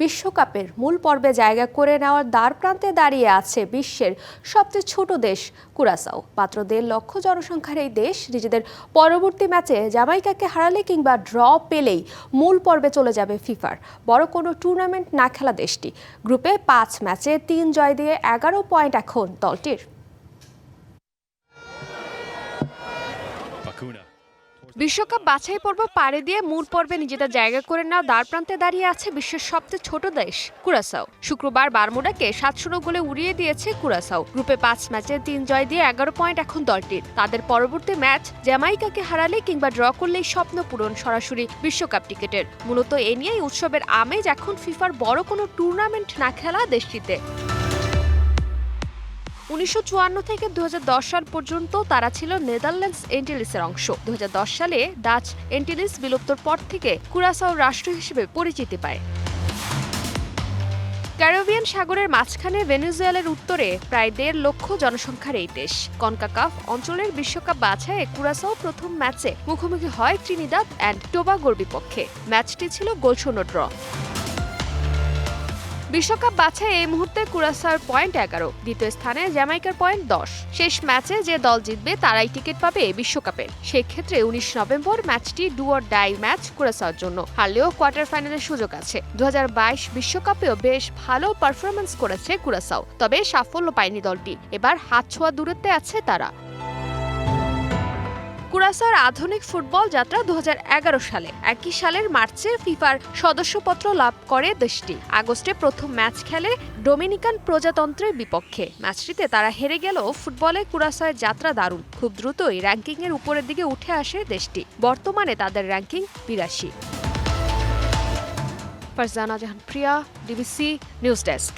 বিশ্বকাপের মূল পর্বে জায়গা করে নেওয়ার দ্বার প্রান্তে দাঁড়িয়ে আছে বিশ্বের সবচেয়ে ছোট দেশ কুরাসাও। মাত্র দেড় লক্ষ জনসংখ্যার এই দেশ নিজেদের পরবর্তী ম্যাচে জামাইকাকে হারালে কিংবা ড্র পেলেই মূল পর্বে চলে যাবে ফিফার। বড় কোনো টুর্নামেন্ট না খেলা দেশটি। গ্রুপে পাঁচ ম্যাচে তিন জয় দিয়ে এগারো পয়েন্ট এখন দলটির. বিশ্বকাপ বাছাই পর্ব পাড়ি দিয়ে মূল পর্বে নিজেদের জায়গা করে নেওয়া দ্বার প্রান্তে দাঁড়িয়ে আছে বিশ্বের সবচেয়ে ছোট দেশ, কুরাসাও। শুক্রবার বারমুডাকে সাত শূন্য গোলে উড়িয়ে দিয়েছে কুরাসাও। গ্রুপে পাঁচ ম্যাচে তিন জয় দিয়ে এগারো পয়েন্ট এখন দলটির। তাদের পরবর্তী ম্যাচ জ্যামাইকাকে হারালে কিংবা ড্র করলেই স্বপ্ন পূরণ সরাসরি বিশ্বকাপ টিকেটের। মূলত এ নিয়েই উৎসবের আমেজ এখন ফিফার বড় কোনো টুর্নামেন্ট না খেলা দেশটিতে। উনিশশো চুয়ান্ন থেকে দু হাজার দশ সাল পর্যন্ত তারা ছিল নেদারল্যান্ডস এন্টিলিসের অংশ। দু হাজার দশ সালে ডাচ এন্টিলিস বিলুপ্তর পর থেকে কুরাসাও রাষ্ট্র হিসেবে পরিচিতি পায়। ক্যারিবিয়ান সাগরের মাঝখানে ভেনেজুয়েলার উত্তরে প্রায় দেড় লক্ষ জনসংখ্যার এই দেশ। কনকাকাফ অঞ্চলের বিশ্বকাপ বাছাইয়ে কুরাসাও প্রথম ম্যাচে মুখোমুখি হয় ত্রিনিদাদ অ্যান্ড টোবাগোর বিপক্ষে। ম্যাচটি ছিল গোলশূন্য ড্র। বিশ্বকাপ বাছাই এই মুহূর্তে কুরাসার পয়েন্ট এগারো, দ্বিতীয় স্থানে জ্যামাইকার পয়েন্ট দশ। শেষ ম্যাচে যে দল জিতবে, তারাই টিকিট পাবে বিশ্বকাপের সেক্ষেত্রে উনিশ নভেম্বর ম্যাচটি ডুয়ার ডাই ম্যাচ কুরাসার জন্য। হারলেও কোয়ার্টার ফাইনালের সুযোগ আছে। দু বিশ্বকাপেও বেশ ভালো পারফরমেন্স করেছে কুরাসাও, তবে সাফল্য পায়নি দলটি। এবার হাত ছোঁয়া দূরত্বে আছে তারা। কুরাসার আধুনিক ফুটবল যাত্রা দু হাজার এগারো সালে। একই সালের মার্চে ফিফার সদস্যপত্র লাভ করে দেশটি। আগস্টে প্রথম ম্যাচ খেলে ডোমিনিকান প্রজাতন্ত্রের বিপক্ষে। ম্যাচটিতে তারা হেরে গেলেও ফুটবলে কুরাসায় যাত্রা দারুণ। খুব দ্রুতই র্যাঙ্কিংয়ের উপরের দিকে উঠে আসে দেশটি। বর্তমানে তাদের র্যাঙ্কিং বিরাশি। Farzana Jahan Priya, DBC news desk.